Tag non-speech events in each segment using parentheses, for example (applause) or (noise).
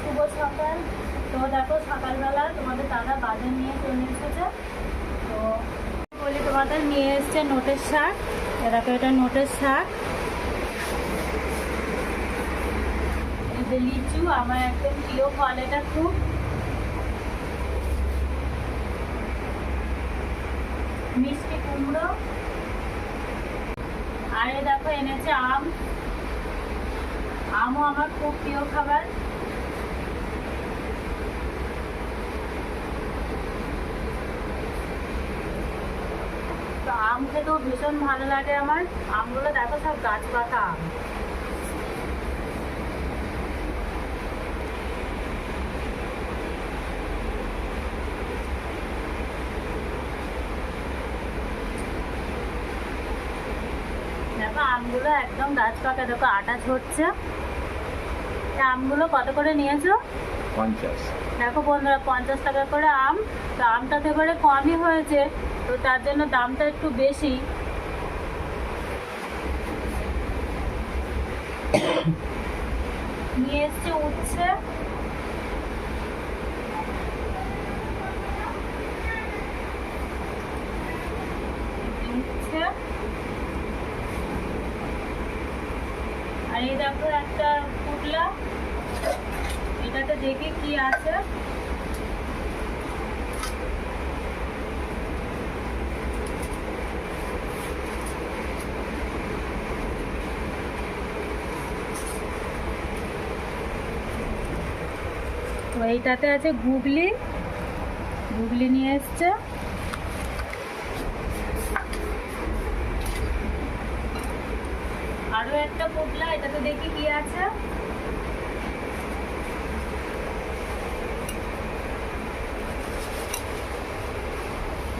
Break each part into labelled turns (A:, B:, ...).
A: শুভ সকাল। তো দেখো, সকালবেলা তোমাদের দাদা বাজার নিয়ে চলে এসেছে। তো বলি, তোমাদের নিয়ে এসছে নোটের শাক। দেখো, এটা নোটের শাক। লিচু, আমার একদম প্রিয় ফল, এটা খুব। মিষ্টি কুমড়ো। আর দেখো, এনেছে আম। আমও আমার খুব প্রিয় খাবার। তো আম খেতেও ভীষণ ভালো লাগে আমার। আমগুলো দেখো সব গাছ পাতা। আম দেখো আমগুলো একদম গাছ পাকা দেখো, আটা ঝরছে। আমগুলো কত করে নিয়েছো?
B: পঞ্চাশ।
A: দেখো বন্ধুরা পঞ্চাশ টাকা করে আম। তো আমটা তো এবারে কমই হয়েছে তো তার জন্য দামটা একটু বেশি। (coughs) নিয়ে এসছে উচ্ছে। এই দেখো একটা পুটলা এটাতে দেখি কি আছে? এইটাতে আছে গুগলি গুগলি নিয়ে এসছে। আরও একটা পুটলা এটাতে দেখি কি আছে।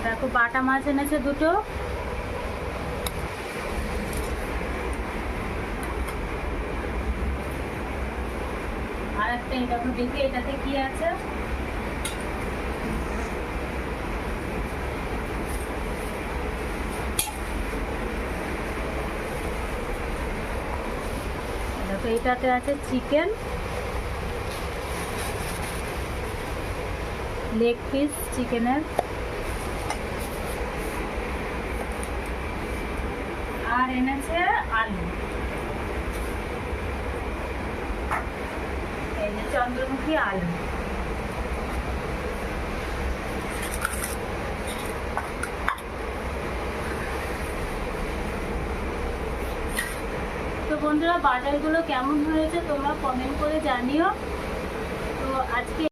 A: দেখো, বাটা মাছ এনেছে দুটো। আর একটা দেখো দেখি, এটাতে কি আছে? দেখো এটাতে আছে চিকেন লেগ পিস চিকেনের আর এনেছে আলু। এই যে চন্দ্রমুখী আলু। বন্ধুরা বাজারগুলো কেমন হয়েছে তোমরা কমেন্ট করে জানিও। তো আজকে